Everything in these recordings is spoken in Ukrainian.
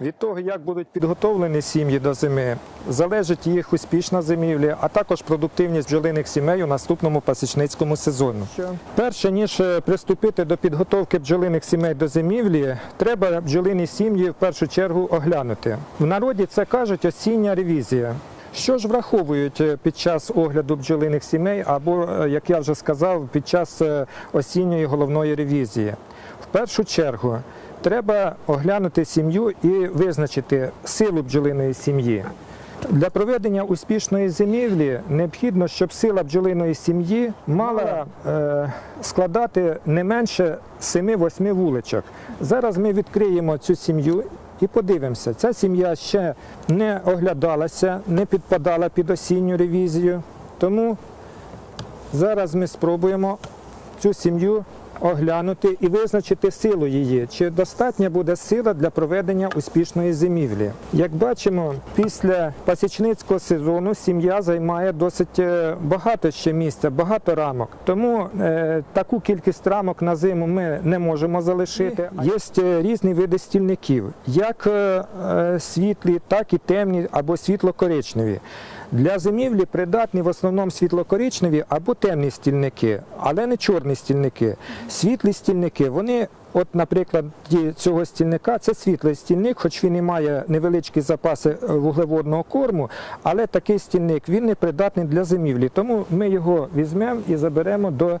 Від того, як будуть підготовлені сім'ї до зими, залежить їх успішна зимівля, а також продуктивність бджолиних сімей у наступному пасічницькому сезоні. Перше ніж е, приступити до підготовки бджолиних сімей до зимівлі, треба бджолині сім'ї в першу чергу оглянути. В народі це кажуть осіння ревізія. Що ж враховують е, під час огляду бджолиних сімей, або, е, як я вже сказав, під час осінньої головної ревізії? В першу чергу треба оглянути сім'ю і визначити силу бджолиної сім'ї. Для проведення успішної зимівлі необхідно, щоб сила бджолиної сім'ї мала е, складати не менше 7-8 вуличок. Зараз ми відкриємо цю сім'ю і подивимося. Ця сім'я ще не оглядалася, не підпадала під осінню ревізію. Тому зараз ми спробуємо цю сім'ю оглянути і визначити силу її, чи достатня буде сила для проведення успішної зимівлі. Як бачимо, після пасічницького сезону сім'я займає досить е, багато ще місця, багато рамок. Тому е, таку кількість рамок на зиму ми не можемо залишити. Є е, різні види стільників, як е, е, світлі, так і темні або світло-коричневі. Для зимівлі придатні в основному світло-коричневі або темні стільники, але не чорні стільники. Світлі стільники, вони, от, наприклад, цього стільника, це світлий стільник, хоч він і має невеличкі запаси е, вуглеводного корму, але такий стільник він не придатний для зимівлі. Тому ми його візьмемо і заберемо до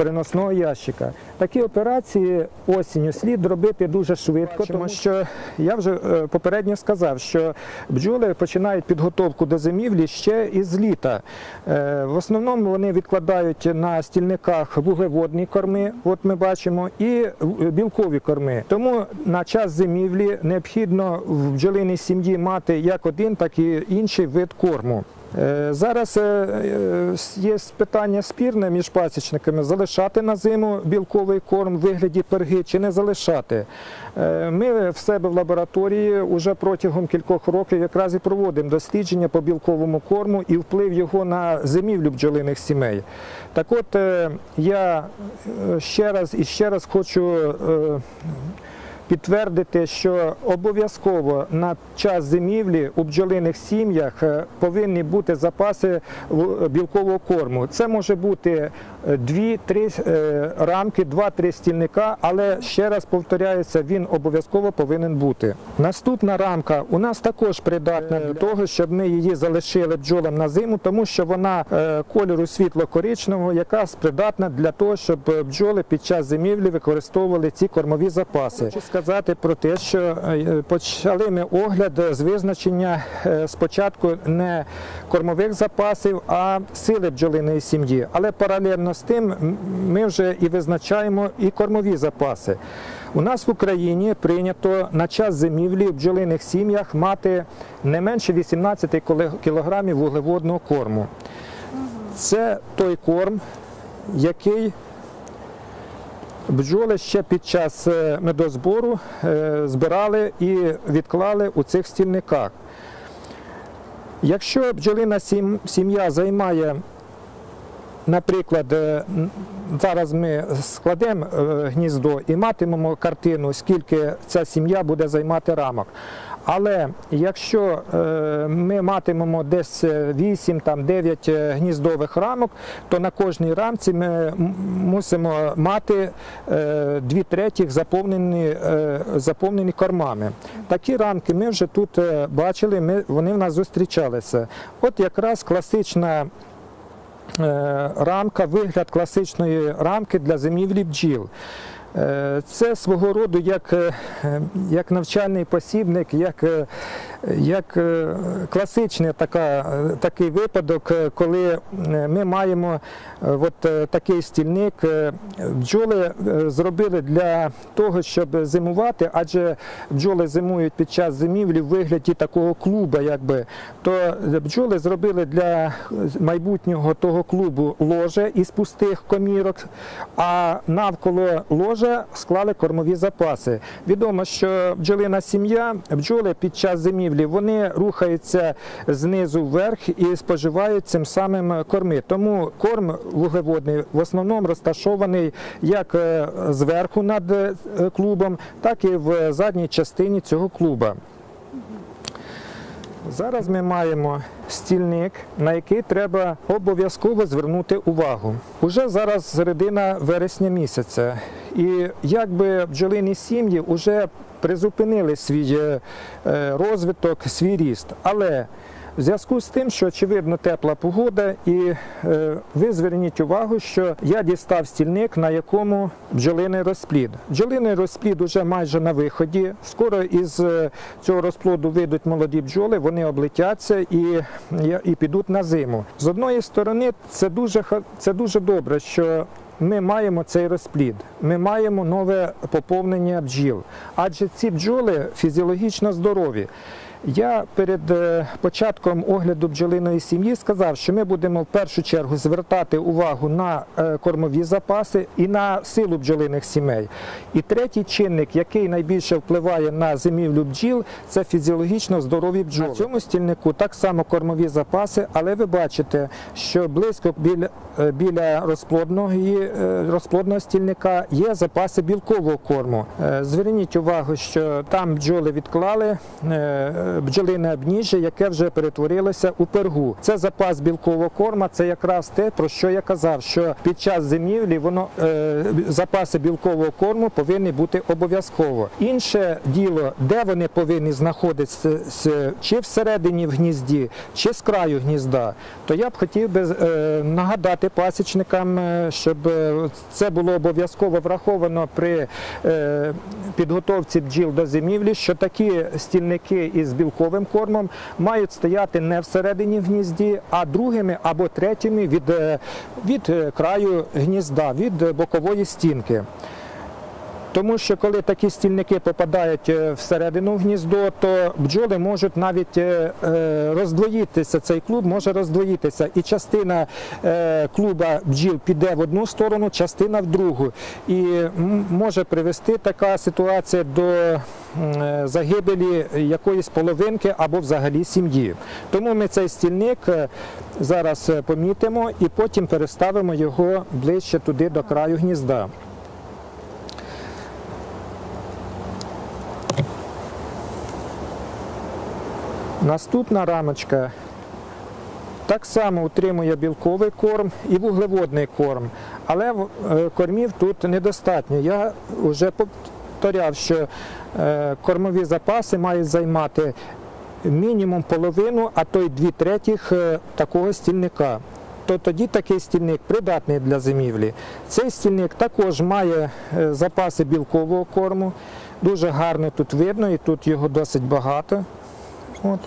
переносного ящика. Такі операції осінню слід робити дуже швидко, тому що я вже е, попередньо сказав, що бджоли починають підготовку до зимівлі ще із літа. Е, В основному вони відкладають на стільниках вуглеводні корми, от ми бачимо, і е, білкові корми. Тому на час зимівлі необхідно в бджолиній сім'ї мати як один, так і інший вид корму. Е, Зараз е, е, є питання спірне між пасічниками залишати на зиму білковий корм в вигляді перги чи не залишати. Ми в себе в лабораторії вже протягом кількох років якраз і проводимо дослідження по білковому корму і вплив його на зимівлю бджолиних сімей. Так от я ще раз і ще раз хочу підтвердити, що обов'язково на час зимівлі у бджолиних сім'ях е, повинні бути запаси білкового корму. Це може бути 2-3 рамки, 2-3 стільника, але ще раз повторяється, він обов'язково повинен бути. Наступна рамка у нас також придатна до того, щоб ми її залишили бджолам на зиму, тому що вона е, кольору світло-коричневого, яка придатна для того, щоб е, бджоли під час зимівлі використовували ці кормові запаси. Сказати про те, що е, почали ми огляд з визначення е, спочатку не кормових запасів, а сили бджолиної сім'ї. Але паралельно з тим ми вже і визначаємо і кормові запаси. У нас в Україні прийнято на час зимівлі в бджолиних сім'ях мати не менше 18 кіло- кілограмів вуглеводного корму. Це той корм, який бджоли ще під час е, медозбору е, збирали і відклали у цих стільниках. Якщо бджолина сім'я займає, наприклад, е, зараз ми складемо е, гніздо і матимемо картину, скільки ця сім'я буде займати рамок. Але якщо е, ми матимемо десь 8 там 9 е, гніздових рамок, то на кожній рамці ми мусимо мати е, дві третіх заповнені, заповнені кормами. Такі рамки ми вже тут бачили, вони в нас зустрічалися. От якраз класична рамка, вигляд класичної рамки для зимівлі бджіл. Е, Це свого роду як, е, як навчальний посібник, як, е, як класичний така, такий випадок, коли ми маємо от такий стільник. Бджоли зробили для того, щоб зимувати, адже бджоли зимують під час зимівлі в вигляді такого клуба, якби, то бджоли зробили для майбутнього того клубу ложе із пустих комірок, а навколо ложа склали кормові запаси. Відомо, що бджолина сім'я, бджоли під час зимівлі зимівлі вони рухаються знизу вверх і споживають цим самим корми. Тому корм вуглеводний в основному розташований як е, зверху над е, клубом, так і в задній частині цього клуба. Зараз ми маємо стільник, на який треба обов'язково звернути увагу. Уже зараз середина вересня місяця, і якби бджолині сім'ї вже призупинили свій е, е, розвиток, свій ріст. Але в зв'язку з тим, що очевидно тепла погода, і е, ви зверніть увагу, що я дістав стільник, на якому бджолиний розплід. Бджолиний розплід уже майже на виході. Скоро із е, цього розплоду вийдуть молоді бджоли, вони облетяться і, і підуть на зиму. З одної сторони, це дуже це дуже добре, що ми маємо цей розплід, ми маємо нове поповнення бджіл, адже ці бджоли фізіологічно здорові. Я перед е, початком огляду бджолиної сім'ї сказав, що ми будемо в першу чергу звертати увагу на е, кормові запаси і на силу бджолиних сімей. І третій чинник, який найбільше впливає на зимівлю бджіл, це фізіологічно здорові бджоли. На цьому стільнику так само кормові запаси, але ви бачите, що близько біля, е, біля розплодного, розплодного стільника є запаси білкового корму. Зверніть увагу, що там бджоли відклали бджолине обніжжя, яке вже перетворилося у пергу. Це запас білкового корма, це якраз те, про що я казав, що під час зимівлі воно е, запаси білкового корму повинні бути обов'язково. Інше діло, де вони повинні знаходитися, чи всередині в гнізді, чи з краю гнізда, то я б хотів би е, нагадати пасічникам, е, щоб е, це було обов'язково враховано при е, підготовці бджіл до зимівлі, що такі стільники із білковим кормом мають стояти не всередині в гнізді, а другими або третіми від, е, від е, краю гнізда, від е, бокової стінки. Тому що коли такі стільники попадають е, всередину в гніздо, то бджоли можуть навіть е, е, роздвоїтися. Цей клуб може роздвоїтися, і частина клуба бджіл піде в одну сторону, частина в другу. І може привести така ситуація до загибелі якоїсь половинки або взагалі сім'ї. Тому ми цей стільник зараз помітимо і потім переставимо його ближче туди до краю гнізда. Наступна рамочка так само утримує білковий корм і вуглеводний корм, але е, кормів тут недостатньо. Я вже повторяв, що е, кормові запаси мають займати мінімум половину, а то й дві третіх е, такого стільника. То тоді такий стільник придатний для зимівлі. Цей стільник також має запаси білкового корму. Дуже гарно тут видно, і тут його досить багато. От.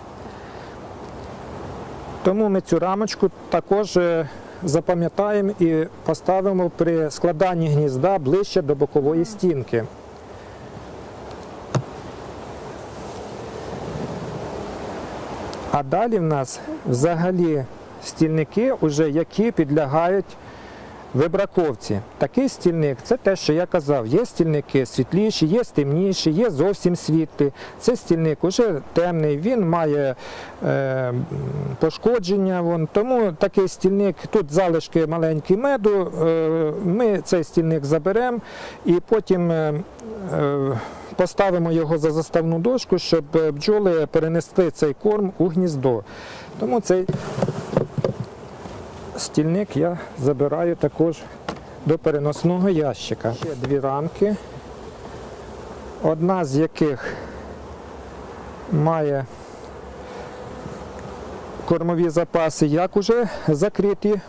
Тому ми цю рамочку також е, запам'ятаємо і поставимо при складанні гнізда ближче до бокової стінки. А далі в нас взагалі стільники, уже які підлягають вибраковці. Такий стільник це те, що я казав. Є стільники світліші, є темніші, є зовсім світлі. Це стільник уже темний, він має е, пошкодження. Вон. Тому такий стільник, тут залишки маленькі меду. Е, ми цей стільник заберемо і потім. Е, е, Поставимо його за заставну дошку, щоб бджоли перенести цей корм у гніздо. Тому цей стільник я забираю також до переносного ящика. Ще дві рамки, одна з яких має кормові запаси, як уже закриті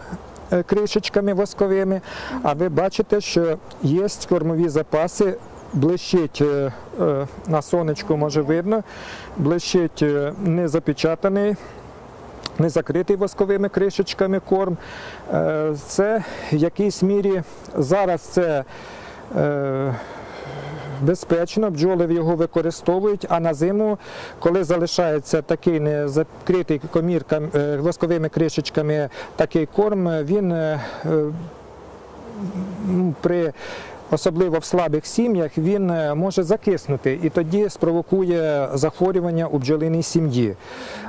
е, кришечками восковими, а ви бачите, що є кормові запаси. Блищить е, е, на сонечку, може видно, блищить незапечатаний не закритий восковими кришечками корм. Е, Це в якійсь мірі зараз це е, безпечно, бджоли його використовують, а на зиму, коли залишається такий не закритий комірками, е, восковими кришечками такий корм, він при особливо в слабих сім'ях, він е, може закиснути і тоді спровокує захворювання у бджолиній сім'ї.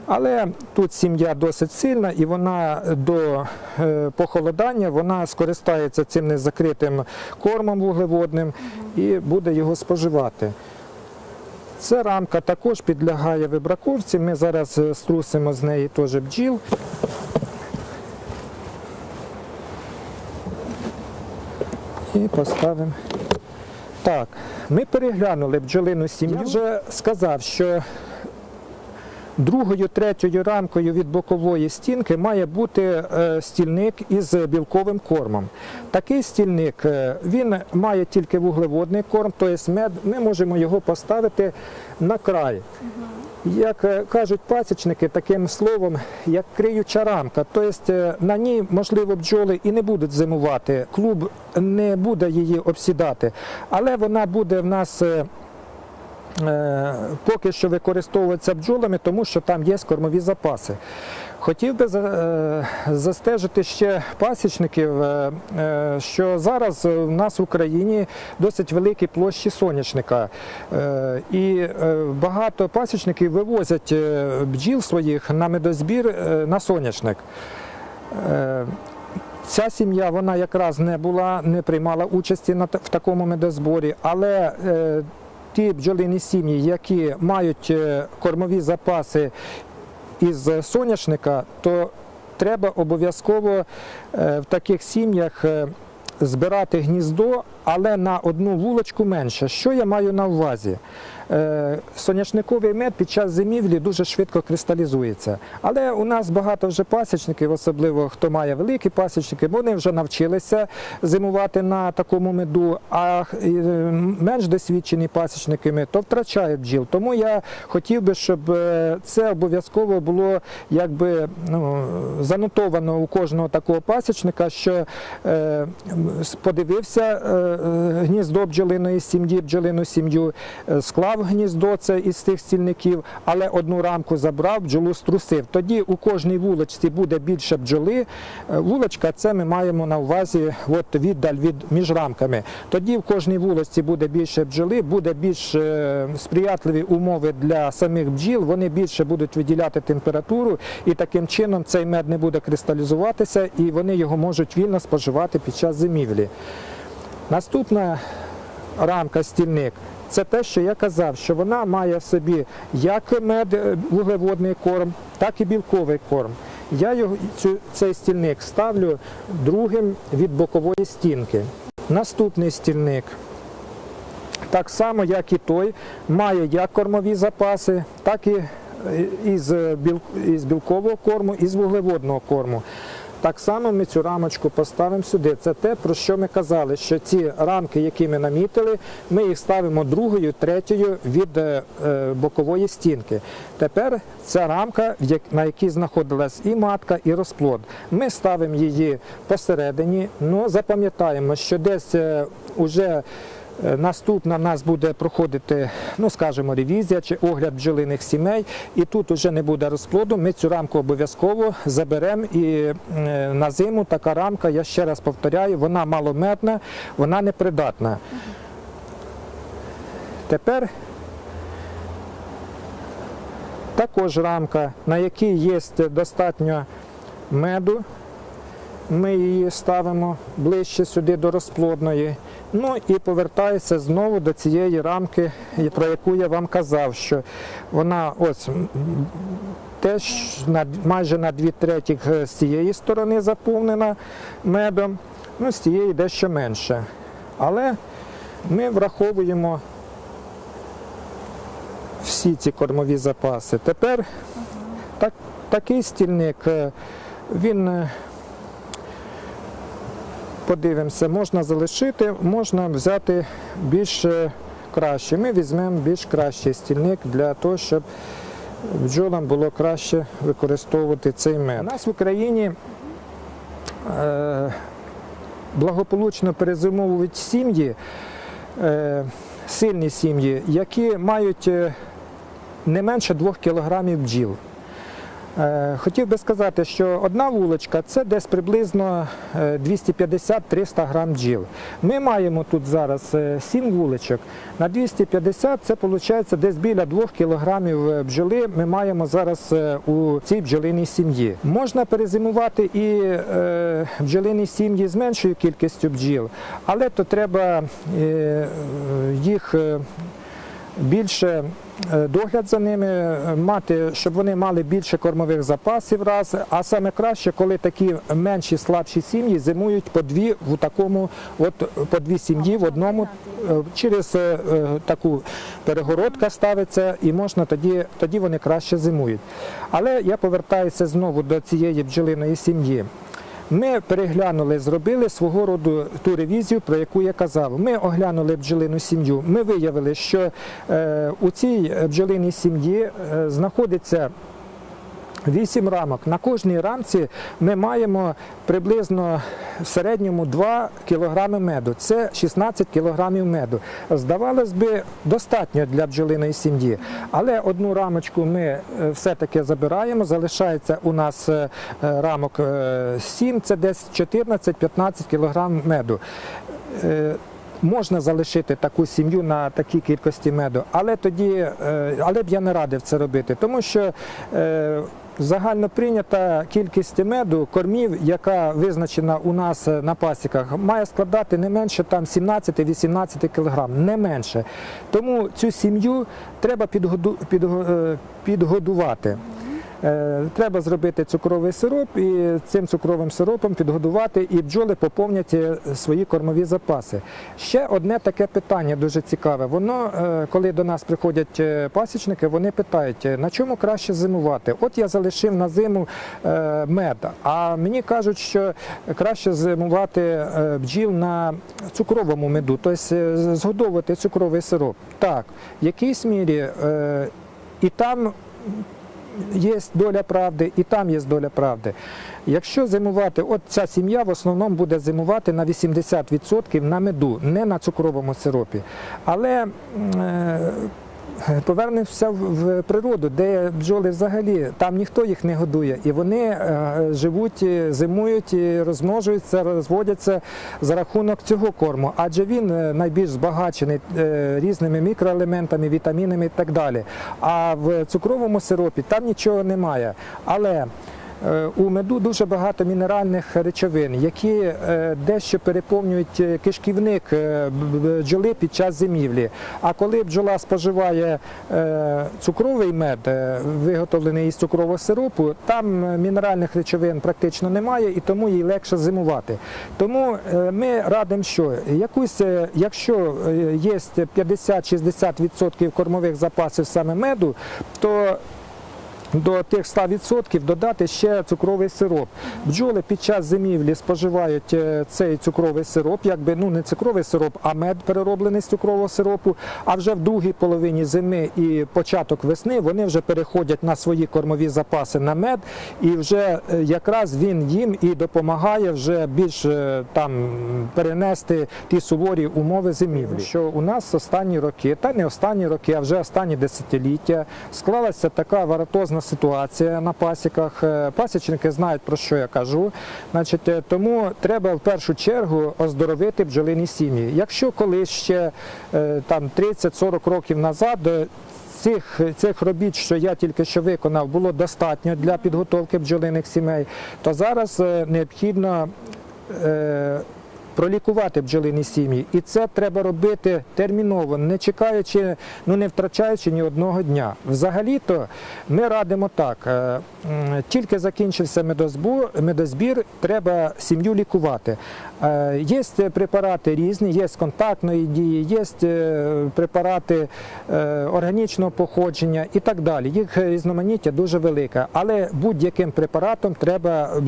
Але тут сім'я досить сильна і вона до е, похолодання вона скористається цим незакритим кормом вуглеводним і буде його споживати. Ця рамка також підлягає вибраковці. Ми зараз е, струсимо з неї теж бджіл. І поставимо. Так, ми переглянули бджолину сім'ю. Я вже сказав, що другою, третьою рамкою від бокової стінки має бути е, стільник із білковим кормом. Такий стільник е, він має тільки вуглеводний корм, тобто мед, ми можемо його поставити на край. Як е, кажуть пасічники таким словом, як криюча рамка, тобто е, на ній, можливо, бджоли і не будуть зимувати, клуб не буде її обсідати, але вона буде в нас е, поки що використовуватися бджолами, тому що там є кормові запаси. Хотів би е, застежити ще пасічників, е, е, що зараз в нас в Україні досить великі площі соняшника. Е, І багато пасічників вивозять бджіл своїх на медозбір на соняшник. Е, Ця сім'я вона якраз не була, не приймала участі в такому медозборі, але ті бджолині сім'ї, які мають кормові запаси із соняшника, то треба обов'язково е, в таких сім'ях е, збирати гніздо, але на одну вулочку менше. Що я маю на увазі? Е, Соняшниковий мед під час зимівлі дуже швидко кристалізується. Але у нас багато вже пасічників, особливо хто має великі пасічники, вони вже навчилися зимувати на такому меду, а е, менш досвідчені пасічники то втрачають бджіл. Тому я хотів би, щоб е, це обов'язково було якби ну, занотовано у кожного такого пасічника, що е, подивився е, гніздо бджолиної сім'ї, бджолину сім'ю, е, склав гніздо це із тих стільників, але одну рамку забрав, бджолу струсив. Тоді у кожній вуличці буде більше бджоли. Е, Вуличка це ми маємо на увазі от віддаль від між рамками. Тоді в кожній вуличці буде більше бджоли, буде більш е, сприятливі умови для самих бджіл. Вони більше будуть виділяти температуру, і таким чином цей мед не буде кристалізуватися, і вони його можуть вільно споживати під час зимівлі. Наступна рамка стільник. Це те, що я казав, що вона має в собі як мед, е, вуглеводний корм, так і білковий корм. Я цей стільник ставлю другим від бокової стінки. Наступний стільник, так само, як і той, має як кормові запаси, так і е, е, із білкового корму, і з вуглеводного корму. Так само ми цю рамочку поставимо сюди. Це те, про що ми казали, що ці рамки, які ми намітили, ми їх ставимо другою, третьою від е, е, бокової стінки. Тепер ця рамка, на якій знаходилась і матка, і розплод. Ми ставимо її посередині, але запам'ятаємо, що десь е, уже Наступна в нас буде проходити, ну скажімо, ревізія чи огляд бджолиних сімей, і тут вже не буде розплоду. Ми цю рамку обов'язково заберемо. І е, на зиму така рамка, я ще раз повторяю, вона малометна, вона непридатна. Тепер також рамка, на якій є достатньо меду. Ми її ставимо ближче сюди до розплодної. Ну і повертається знову до цієї рамки, про яку я вам казав, що вона ось теж на, майже на дві третіх з цієї сторони заповнена медом, ну з цієї дещо менше. Але ми враховуємо всі ці кормові запаси. Тепер так, такий стільник, е, він. Подивимося, можна залишити, можна взяти більш е, краще. Ми візьмемо більш кращий стільник для того, щоб бджолам було краще використовувати цей мед. У нас в Україні е, благополучно перезимовують сім'ї, е, сильні сім'ї, які мають е, не менше 2 кілограмів бджіл. Е, Хотів би сказати, що одна вуличка це десь приблизно е, 250-300 грам бджіл. Ми маємо тут зараз 7 вуличок. На 250 це виходить десь біля 2 кілограмів бджоли ми маємо зараз е, у цій бджолиній сім'ї. Можна перезимувати і е, бджолині сім'ї з меншою кількістю бджіл, але то треба е, їх. е, більше е, догляд за ними, е, мати, щоб вони мали більше кормових запасів раз. А саме краще, коли такі менші слабші сім'ї зимують по дві в такому, от по дві сім'ї в одному е, через е, е, таку перегородка ставиться, і можна тоді, тоді вони краще зимують. Але я повертаюся знову до цієї бджолиної сім'ї. Ми переглянули, зробили свого роду ту ревізію, про яку я казав. Ми оглянули бджолину сім'ю. Ми виявили, що е, у цій бджолиній сім'ї е, знаходиться Вісім рамок. На кожній рамці ми маємо приблизно в середньому 2 кг меду. Це 16 кг меду. Здавалось би, достатньо для бджолиної сім'ї. Але одну рамочку ми е, все-таки забираємо. Залишається у нас е, е, рамок 7, це десь 14-15 кг меду. Можна залишити таку сім'ю на такій кількості меду, але тоді, е, але б я не радив це робити, тому що е, загально прийнята кількість меду, кормів, яка визначена у нас е, на пасіках, має складати не менше там 17-18 кг, не менше. Тому цю сім'ю треба підгоду, підго- підгодувати. Е, Треба зробити цукровий сироп і цим цукровим сиропом підгодувати, і бджоли поповнять е, свої кормові запаси. Ще одне таке питання дуже цікаве. Воно, е, коли до нас приходять пасічники, вони питають, на чому краще зимувати. От я залишив на зиму мед, а мені кажуть, що краще зимувати бджіл на цукровому меду, тобто згодовувати цукровий сироп. Так, в якійсь мірі і там є доля правди, і там є доля правди. Якщо зимувати, от ця сім'я в основному буде зимувати на 80% на меду, не на цукровому сиропі. Але е, повернемося в- природу, де бджоли взагалі, там ніхто їх не годує, і вони е, живуть, зимують, і розмножуються, розводяться за рахунок цього корму, адже він е, найбільш збагачений е, різними мікроелементами, вітамінами і так далі. А в цукровому сиропі там нічого немає. Але Е, У меду дуже багато мінеральних речовин, які е, дещо переповнюють е, кишківник е, бджоли під час зимівлі. А коли бджола споживає е, цукровий мед, е, виготовлений із цукрового сиропу, там е, мінеральних речовин практично немає і тому їй легше зимувати. Тому е, ми радимо, що якусь, е, якщо е, є 50-60% кормових запасів саме меду, то до тих 100% додати ще цукровий сироп. Бджоли під час зимівлі споживають е, цей цукровий сироп, якби ну не цукровий сироп, а мед перероблений з цукрового сиропу. А вже в другій половині зими і початок весни вони вже переходять на свої кормові запаси на мед, і вже е, якраз він їм і допомагає вже більш е, там перенести ті суворі умови зимівлі. Що у нас останні роки, та не останні роки, а вже останні десятиліття склалася така варатозна ситуація на пасіках. Е, Пасічники знають про що я кажу. Значить, е, тому треба в першу чергу оздоровити бджолині сім'ї. Якщо колись ще е, там 30-40 років назад. е, Цих, цих робіт, що я тільки що виконав, було достатньо для підготовки бджолиних сімей, то зараз е, необхідно е, пролікувати бджолині сім'ї. І це треба робити терміново, не чекаючи, ну не втрачаючи ні одного дня. Взагалі-то ми радимо так: е, тільки закінчився медозбір, треба сім'ю лікувати. Е, Є препарати різні, є контактної дії, є е, препарати органічного походження і так далі. Їх різноманіття дуже велике, але будь-яким препаратом треба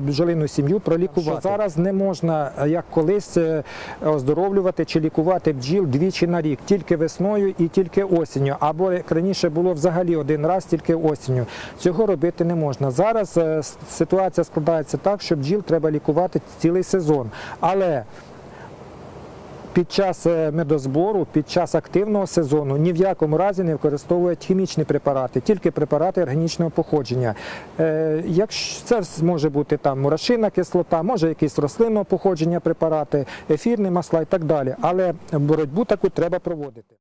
бджолину сім'ю пролікувати. Що зараз не можна, як колись, е, оздоровлювати чи лікувати бджіл двічі на рік, тільки весною і тільки осінню, або як раніше було взагалі один раз, тільки осінню. Цього робити не можна. Зараз е, ситуація складається так, що бджіл треба лікувати цілий сезон. Але під час е, медозбору, під час активного сезону ні в якому разі не використовують хімічні препарати, тільки препарати органічного походження. Е, Якщо це може бути там мурашина кислота, може якісь рослинного походження препарати, ефірні масла і так далі. Але боротьбу таку треба проводити.